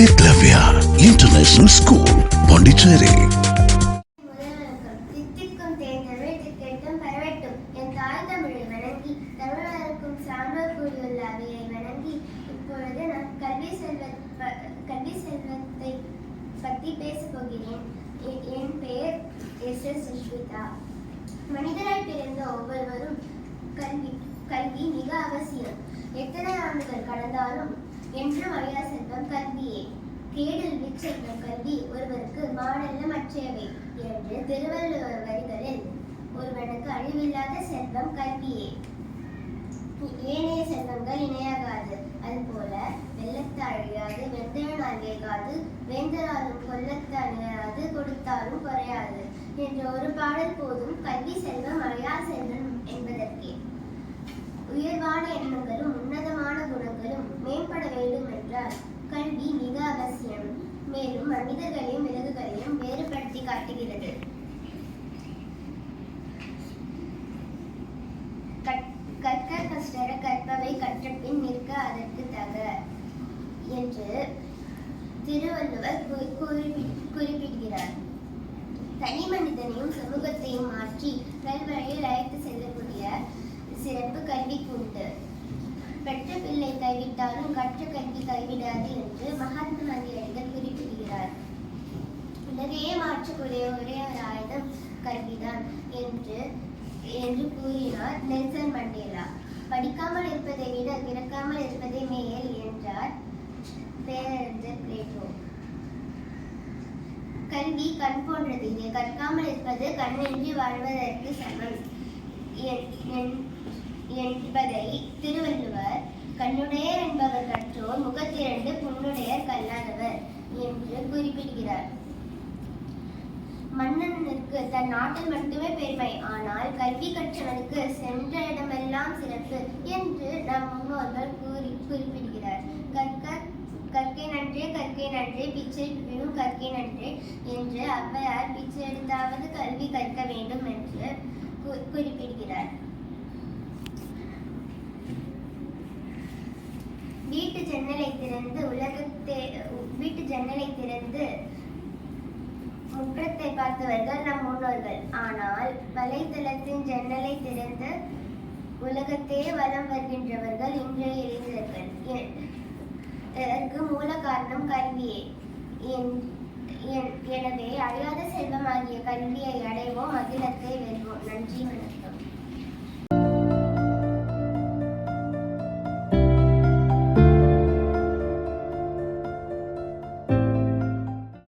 ஏக்லவ்யா international school Pondicherry என் தாய் தமிழை வணங்கி தமிழருக்கும் வணங்கி நான் கல்வி செல்வத்தை பற்றி பேசப் போகிறேன். என் பெயர் எஸ் எஸ் சுஷ்மிதா. மனிதராய் பிறந்த ஒவ்வொருவரும் கல்வி கல்வி மிக அவசியம். எத்தனை ஆண்டுகள் கடந்தாலும் என்றும் அழியா செல்வம் கல்வியே கேடில் விச்செல்வம் கல்வி ஒருவருக்கு மாடல்ல மற்றையவை என்று திருவள்ளுவர் வரிகளில் ஒருவனுக்கு அழிவில்லாத செல்வம் கல்வியே. ஏனைய செல்வங்கள் இணையாகாது. அதுபோல வெள்ளத்தால் அழியாது வெந்தயனால் வேகாது வேந்தராலும் கொல்லத்தால் நிகழாது கொடுத்தாலும் குறையாது என்ற ஒரு பாடல் போதும் கல்வி செல்வம் அழியா செல்வம் என்பதற்கே. உயர்வா எண்ணங்களும் உன்னதமான குணங்களும் மேம்பட வேண்டும் என்றால் கல்வி மிக அவசியம் மேலும் மனிதர்களையும் விலங்குகளையும் வேறுபடுத்தி காட்டுகிறது. கற்க கஷ்டர கற்பவை கற்றபின் நிற்க அதற்கு தக என்று திருவள்ளுவர் குறிப்பிடுகிறார். தனி மனிதனையும் சமூகத்தையும் மாற்றி நல்வழியில் அழைத்து செல்லக்கூடிய சிறப்பு கல்விக்கு உண்டு. பெற்ற பிள்ளை கைவிட்டாலும் கற்ற கல்வி கைவிடாது என்று மகாத்மா ஒரே ஆயுதம் கல்விதான் என்று என்று கூறினார் நெல்சன் மண்டேலா. படிக்காமல் இருப்பதை விட பிறக்காமல் இருப்பதே மேல் என்றார் பேரறிஞர் பிளேட்டோ. கல்வி கண் போன்றது. இதை கற்காமல் இருப்பது கண்ணின்றி வாழ்வதற்கு சமம் என்- என்- என்பதை திருவள்ளுவர் கண்ணுடையர் என்பவர் கற்றோர் முகத்திரண்டு புண்ணுடையர் கல்லாதவர் என்று குறிப்பிடுகிறார். மன்னனுக்கு தன் நாட்டில் மட்டுமே பெருமை. ஆனால் கல்வி கற்றவனுக்கு சென்ற இடமெல்லாம் சிறப்பு என்று நம் முன்னோர்கள் கூறி குறிப்பிடுகிறார். கற்க கற்கை நன்றே கற்கை நன்றே பிச்சை விழும் கற்கை நன்றே என்று அவ்வையார் பிச்சை எடுத்தாவது கல்வி கற்க வேண்டும் என்று குறிப்பிடுகிறார். வீட்டு ஜன்னலை திறந்து உலகத்தை வீட்டு ஜன்னலை திறந்து முற்றத்தை பார்த்தவர்கள் நம் முன்னோர்கள். ஆனால் வலைத்தளத்தின் ஜன்னலை திறந்து உலகத்தே வலம் வருகின்றவர்கள் இன்றைய இளைஞர்கள் இதற்கு மூல காரணம் கல்வியே. என்- என்- எனவே அழியாத செல்வமாகிய கல்வியை அடைவோம் அகிலத்தை வெல்வோம். நன்றி வணக்கம்.